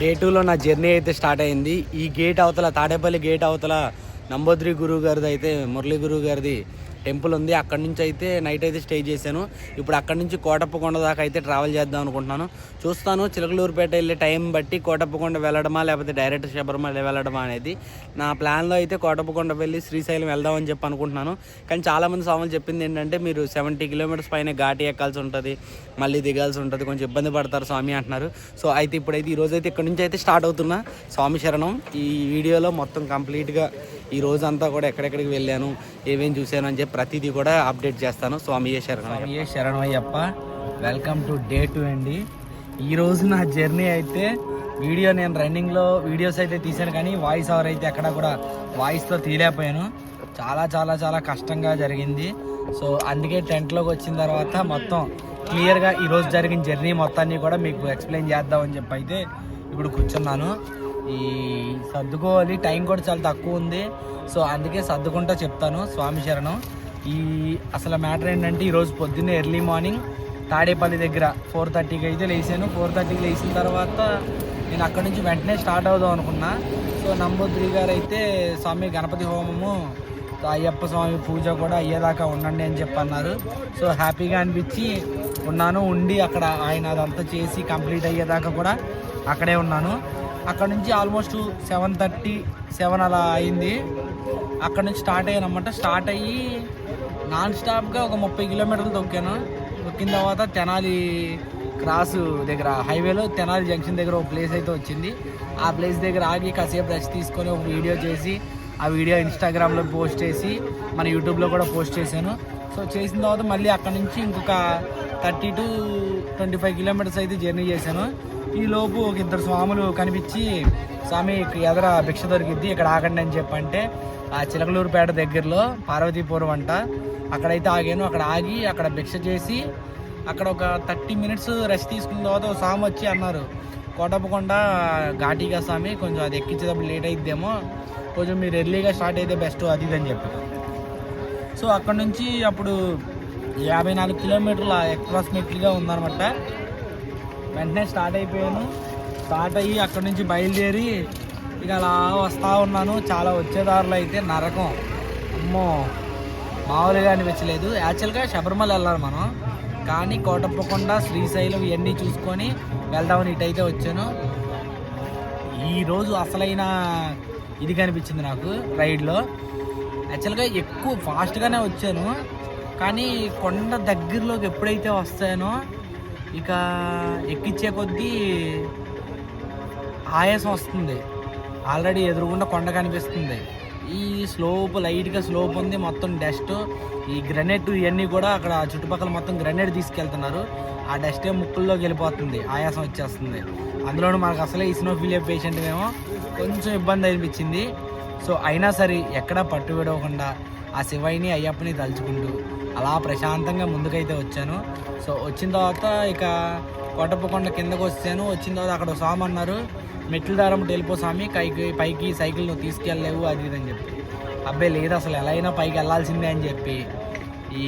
Day టూలో నా journey అయితే స్టార్ట్ అయింది. ఈ గేట్ అవతల తాడేపల్లి గేట్ అవతల నంబోద్రి గురువు గారిది అయితే మురళీ గురువు గారిది టెంపుల్ ఉంది. అక్కడి నుంచి అయితే నైట్ అయితే స్టే చేశాను. ఇప్పుడు అక్కడి నుంచి కోటప్పకొండ దాకా అయితే ట్రావెల్ చేద్దాం అనుకుంటున్నాను. చూస్తాను చిలకలూరుపేట వెళ్ళే టైం బట్టి కోటప్పకొండ వెళ్ళడమా లేకపోతే డైరెక్ట్ శబరిమల వెళ్ళడమా అనేది. నా ప్లాన్లో అయితే కోటప్పకొండ వెళ్ళి శ్రీశైలం వెళ్దామని చెప్పి అనుకుంటున్నాను. కానీ చాలామంది స్వాములు చెప్పింది ఏంటంటే మీరు సెవెంటీ కిలోమీటర్స్ పైన ఘాటి ఎక్కాల్సి ఉంటుంది మళ్ళీ దిగాల్సి ఉంటుంది కొంచెం ఇబ్బంది పడతారు స్వామి అంటున్నారు. సో అయితే ఇప్పుడైతే ఈరోజైతే రోజు అయితే ఇక్కడ నుంచి అయితే స్టార్ట్ అవుతున్నా. స్వామి శరణం. ఈ వీడియోలో మొత్తం కంప్లీట్గా ఈ రోజు అంతా కూడా ఎక్కడెక్కడికి వెళ్ళాను ఏమేమి చూశాను అని చెప్పి ప్రతిదీ కూడా అప్డేట్ చేస్తాను. స్వామి శరణం స్వామి శరణం Ayyappa welcome to day two అండి ఈరోజు నా జర్నీ అయితే వీడియో నేను రన్నింగ్లో వీడియోస్ అయితే తీశాను కానీ వాయిస్ ఓవర్ అయితే ఎక్కడ కూడా వాయిస్తో తీయలేకపోయాను. చాలా చాలా చాలా కష్టంగా జరిగింది. సో అందుకే టెంట్లోకి వచ్చిన తర్వాత మొత్తం క్లియర్గా ఈరోజు జరిగిన జర్నీ మొత్తాన్ని కూడా మీకు ఎక్స్ప్లెయిన్ చేద్దామని చెప్పి అయితే ఇప్పుడు కూర్చున్నాను. ఈ సర్దుకోవాలి. టైం కూడా చాలా తక్కువ ఉంది. సో అందుకే సర్దుకుంటా చెప్తాను స్వామి శరణం. ఈ అసలు మ్యాటర్ ఏంటంటే ఈరోజు పొద్దున్నే ఎర్లీ మార్నింగ్ తాడేపల్లి దగ్గర ఫోర్ థర్టీకి అయితే లేచాను. ఫోర్ థర్టీకి లేచిన తర్వాత నేను అక్కడి నుంచి వెంటనే స్టార్ట్ అవుదాం అనుకున్నా. సో నంబోద్రి గారు అయితే స్వామి గణపతి హోమము అయ్యప్ప స్వామి పూజ కూడా అయ్యేదాకా ఉండండి అని చెప్పి అన్నారు సో హ్యాపీగా అనిపించి ఉన్నాను ఉండి అక్కడ ఆయన అదంతా చేసి కంప్లీట్ అయ్యేదాకా కూడా అక్కడే ఉన్నాను. అక్కడ నుంచి ఆల్మోస్ట్ సెవెన్ థర్టీ సెవెన్ అలా అయింది. అక్కడ నుంచి స్టార్ట్ అయ్యాను అనమాట స్టార్ట్ అయ్యి నాన్ స్టాప్గా ఒక ముప్పై కిలోమీటర్లు తొక్కాను. తొక్కిన తర్వాత తెనాలి క్రాస్ దగ్గర హైవేలో తెనాలి జంక్షన్ దగ్గర ఒక ప్లేస్ అయితే వచ్చింది. ఆ ప్లేస్ దగ్గర ఆగి కాసేపు రెస్ట్ తీసుకొని ఒక వీడియో చేసి ఆ వీడియో ఇన్స్టాగ్రామ్లో పోస్ట్ చేసి మన యూట్యూబ్లో కూడా పోస్ట్ చేశాను. సో చేసిన తర్వాత మళ్ళీ అక్కడ నుంచి ఇంకొక thirty to twenty five kilometres అయితే జర్నీ చేశాను. ఈ లోపు ఒక ఇద్దరు స్వాములు కనిపించి స్వామి ఎదర భిక్ష దొరికిద్ది ఇక్కడ ఆగండి అని చెప్పంటే ఆ చిలకలూరుపేట దగ్గరలో పార్వతీపురం అంట. అక్కడైతే ఆగాను. అక్కడ ఆగి అక్కడ భిక్ష చేసి అక్కడ ఒక థర్టీ మినిట్స్ రెస్ట్ తీసుకున్న తర్వాత ఒక స్వామి వచ్చి అన్నారు కోటప్పకొండ ఘాటీగా స్వామి కొంచెం అది ఎక్కించేటప్పుడు లేట్ అయిద్దేమో కొంచెం మీరు ఎర్లీగా స్టార్ట్ అయితే బెస్ట్ అది ఇది అని చెప్పారు. సో అక్కడ నుంచి అప్పుడు యాభై నాలుగు కిలోమీటర్ల అప్రాక్సిమేట్లీగా ఉందనమాట వెంటనే స్టార్ట్ అయిపోయాను. స్టార్ట్ అయ్యి అక్కడ నుంచి బయలుదేరి ఇక అలా వస్తూ ఉన్నాను. చాలా వచ్చేదారులు అయితే నరకం. అమ్మో! మామూలుగా అనిపించలేదు. యాక్చువల్గా శబరిమల వెళ్ళాలి మనం. కానీ కోటప్పకొండ శ్రీశైలం ఇవన్నీ చూసుకొని వెళ్దామని ఇటైతే వచ్చాను. ఈరోజు అసలైన ఇది కనిపించింది నాకు రైడ్లో. యాక్చువల్గా ఎక్కువ ఫాస్ట్గానే వచ్చాను. కానీ కొండ దగ్గరలోకి ఎప్పుడైతే వస్తానో ఇక ఎక్కించే కొద్దీ ఆయాసం వస్తుంది. ఆల్రెడీ ఎదురుగుండా కొండ కనిపిస్తుంది. ఈ స్లోప్ లైట్గా స్లోప్ ఉంది. మొత్తం డస్ట్ ఈ గ్రనైట్ ఇవన్నీ కూడా అక్కడ చుట్టుపక్కల మొత్తం గ్రనైట్ తీసుకెళ్తున్నారు. ఆ డస్టే ముక్కుల్లోకి వెళ్ళిపోతుంది. ఆయాసం వచ్చేస్తుంది. అందులోనూ మనకు అసలే ఈ స్నోఫిలియా పేషెంట్ ఏమో కొంచెం ఇబ్బంది అనిపించింది. సో అయినా సరే ఎక్కడా పట్టు విడవకుండా ఆ శివయ్యని అయ్యప్పని తలుచుకుంటూ అలా ప్రశాంతంగా ముందుకైతే వచ్చాను. సో వచ్చిన తర్వాత ఇక కొట్టపకొండ కిందకు వచ్చాను. వచ్చిన తర్వాత అక్కడ స్వామి అన్నారు మెట్ల దారం టెలిపో స్వామి పైకి పైకి సైకిల్ నువ్వు తీసుకెళ్ళలేవు అది ఇది అని చెప్పి. అబ్బాయి లేదు అసలు ఎలా అయినా పైకి వెళ్ళాల్సిందే అని చెప్పి ఈ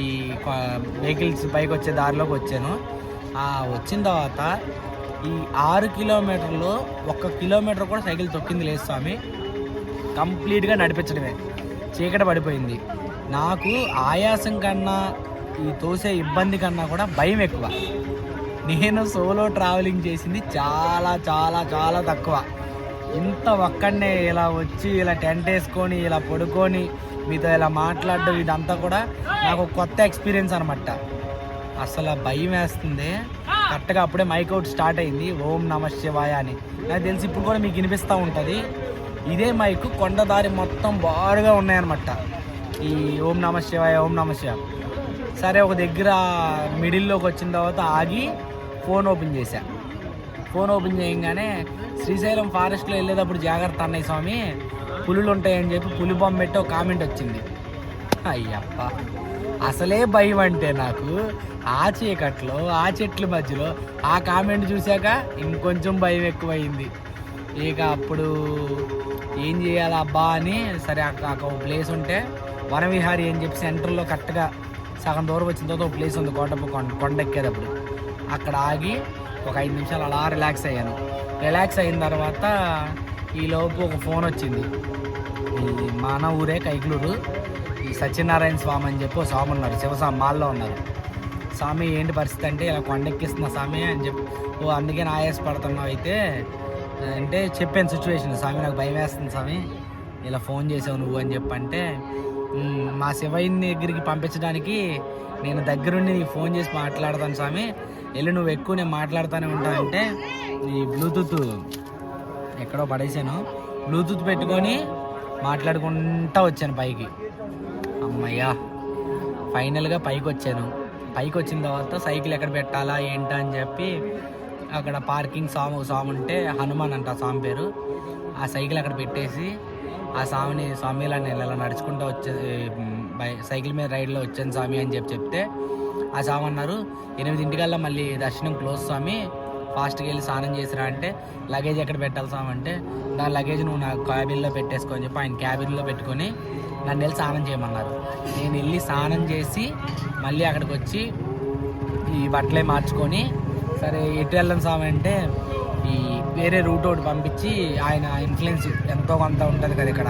వెహికల్స్ పైకి వచ్చే దారిలోకి వచ్చాను. వచ్చిన తర్వాత ఈ ఆరు కిలోమీటర్లు ఒక్క కిలోమీటర్ కూడా సైకిల్ తొక్కింది లేదు స్వామి. కంప్లీట్గా నడిపించడమే. చీకట పడిపోయింది. నాకు ఆయాసం కన్నా ఈ తోసే ఇబ్బంది కన్నా కూడా భయం ఎక్కువ. నేను సోలో ట్రావెలింగ్ చేసింది చాలా చాలా చాలా తక్కువ. ఇంత ఒక్కడనే ఇలా వచ్చి ఇలా టెంట్ వేసుకొని ఇలా పడుకొని మీతో ఇలా మాట్లాడడం ఇదంతా కూడా నాకు కొత్త ఎక్స్పీరియన్స్ అనమాట అసలు భయం వేస్తుంది. కరెక్ట్గా అప్పుడే మైక్ అవుట్ స్టార్ట్ అయింది. ఓం నమ శివాయ అని. నాకు తెలిసి ఇప్పుడు కూడా మీకు వినిపిస్తూ ఉంటుంది. ఇదే మైకు కొండదారి మొత్తం బారుగా ఉన్నాయన్నమాట. ఈ ఓం నమ శివాయ ఓం నమ శివ సరే ఒక దగ్గర మిడిల్లోకి వచ్చిన తర్వాత ఆగి ఫోన్ ఓపెన్ చేశా. ఫోన్ ఓపెన్ చేయగానే శ్రీశైలం ఫారెస్ట్లో వెళ్ళేటప్పుడు జాగ్రత్త అన్నయ్య స్వామి పులులు ఉంటాయని చెప్పి పులి బొమ్మ పెట్టి ఒక కామెంట్ వచ్చింది. అయ్యప్ప. అసలే భయం అంటే నాకు ఆ చీకట్లో ఆ చెట్ల మధ్యలో ఆ కామెంట్ చూశాక ఇంకొంచెం భయం ఎక్కువైంది. ఇక అప్పుడు ఏం చేయాలి అబ్బా అని సరే అక్కడ ఒక ప్లేస్ ఉంటే వనవిహారి అని చెప్పి సెంటర్లో కరెక్ట్గా సగం దూరం వచ్చిన తర్వాత ఒక ప్లేస్ ఉంది కోటప్ప కొండ కొండ ఎక్కేటప్పుడు. అక్కడ ఆగి ఒక ఐదు నిమిషాలు అలా రిలాక్స్ అయ్యాను. రిలాక్స్ అయిన తర్వాత ఈ లోపు ఒక ఫోన్ వచ్చింది. మా మన ఊరే కైకులూరు ఈ సత్యనారాయణ స్వామి అని చెప్పి స్వామి ఉన్నారు. శివస్వామి మాల్లో ఉన్నారు. స్వామి ఏంటి పరిస్థితి అంటే ఇలా కొండెక్కిస్తున్న స్వామి అని చెప్పి ఓ అందుకే నా ఆయాస పడుతున్నావు అయితే అంటే చెప్పాను సిచ్యువేషన్. స్వామి నాకు భయం వేస్తుంది స్వామి. ఇలా ఫోన్ చేసావు నువ్వు అని చెప్పంటే అంటే మా శివయ్యని దగ్గరికి పంపించడానికి నేను దగ్గరుండి నీకు ఫోన్ చేసి మాట్లాడతాను స్వామి. వెళ్ళి నువ్వు ఎక్కువ నేను మాట్లాడుతూనే ఉంటానంటే ఈ బ్లూటూత్ ఎక్కడో పడేసాను. బ్లూటూత్ పెట్టుకొని మాట్లాడుకుంటా వచ్చాను పైకి. అమ్మయ్యా. ఫైనల్గా పైకి వచ్చాను పైకి వచ్చిన తర్వాత సైకిల్ ఎక్కడ పెట్టాలా ఏంటా అని చెప్పి అక్కడ పార్కింగ్ సాము సాము ఉంటే హనుమాన్ అంట ఆ స్వామి పేరు. ఆ సైకిల్ అక్కడ పెట్టేసి ఆ స్వామిని స్వామి ఇలా నేను ఇలా నడుచుకుంటూ వచ్చే బై- సైకిల్ మీద రైడ్లో వచ్చాను స్వామి అని చెప్పి చెప్తే ఆ స్వామి అన్నారు ఎనిమిదింటికల్లా మళ్ళీ దర్శనం క్లోజ్ స్వామి. ఫాస్ట్గా వెళ్ళి స్నానం చేసిరా అంటే లగేజ్ ఎక్కడ పెట్టాలి స్వామి అంటే నా లగేజ్ నువ్వు నా క్యాబిన్లో పెట్టేసుకో అని చెప్పి ఆయన క్యాబిన్లో పెట్టుకొని నన్ను వెళ్ళి స్నానం చేయమన్నారు. నేను వెళ్ళి స్నానం చేసి మళ్ళీ అక్కడికి వచ్చి ఈ బట్టలే మార్చుకొని సరే ఎటు వెళ్ళం స్వామి అంటే ఈ వేరే రూట్ ఒకటి పంపించి ఆయన ఇన్ఫ్లుయెన్స్ ఎంతో కొంత ఉంటుంది కదా ఇక్కడ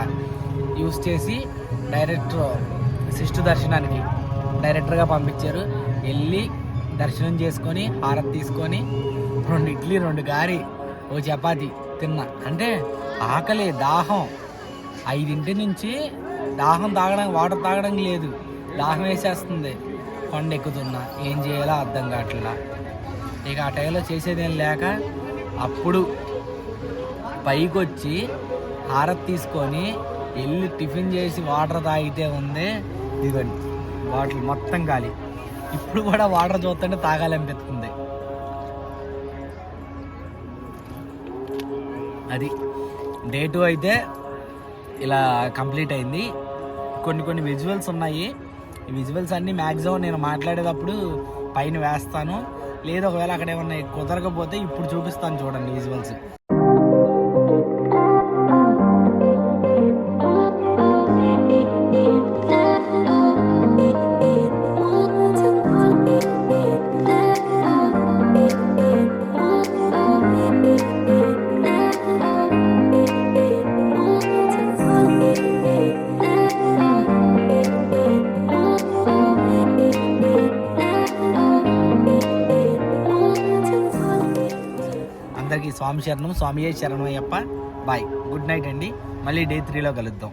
యూస్ చేసి డైరెక్ట్ శిష్టు దర్శనానికి డైరెక్టర్గా పంపించారు. వెళ్ళి దర్శనం చేసుకొని హారతి తీసుకొని రెండు ఇడ్లీ రెండు గారి ఓ చపాతి తిన్నా. అంటే ఆకలి దాహం. ఐదింటి నుంచి దాహం తాగడానికి వాటర్ తాగడం లేదు. దాహం వేసేస్తుంది. కొండ ఎక్కుతున్నా ఏం చేయాలో అర్థం కావట్లా. ఇక ఆ టైంలో చేసేదేం లేక అప్పుడు పైకి వచ్చి హారత్ తీసుకొని వెళ్ళి టిఫిన్ చేసి వాటర్ తాగితే ఉంది ఇదిగోండి బాటిల్ మొత్తం ఖాళీ ఇప్పుడు కూడా వాటర్ చూస్తుంటే తాగాలనిపిస్తుంది. అది. డే టూ అయితే ఇలా కంప్లీట్ అయింది. కొన్ని కొన్ని విజువల్స్ ఉన్నాయి. ఈ విజువల్స్ అన్నీ మ్యాక్సిమం నేను మాట్లాడేటప్పుడు పైన వేస్తాను. లేదా ఒకవేళ అక్కడ ఏమన్నా కుదరకపోతే ఇప్పుడు చూపిస్తాను చూడండి విజువల్స్ స్వామి శరణం స్వామియే శరణం అయ్యప్ప బాయ్. గుడ్ నైట్ అండి. మళ్ళీ డే త్రీలో కలుద్దాం.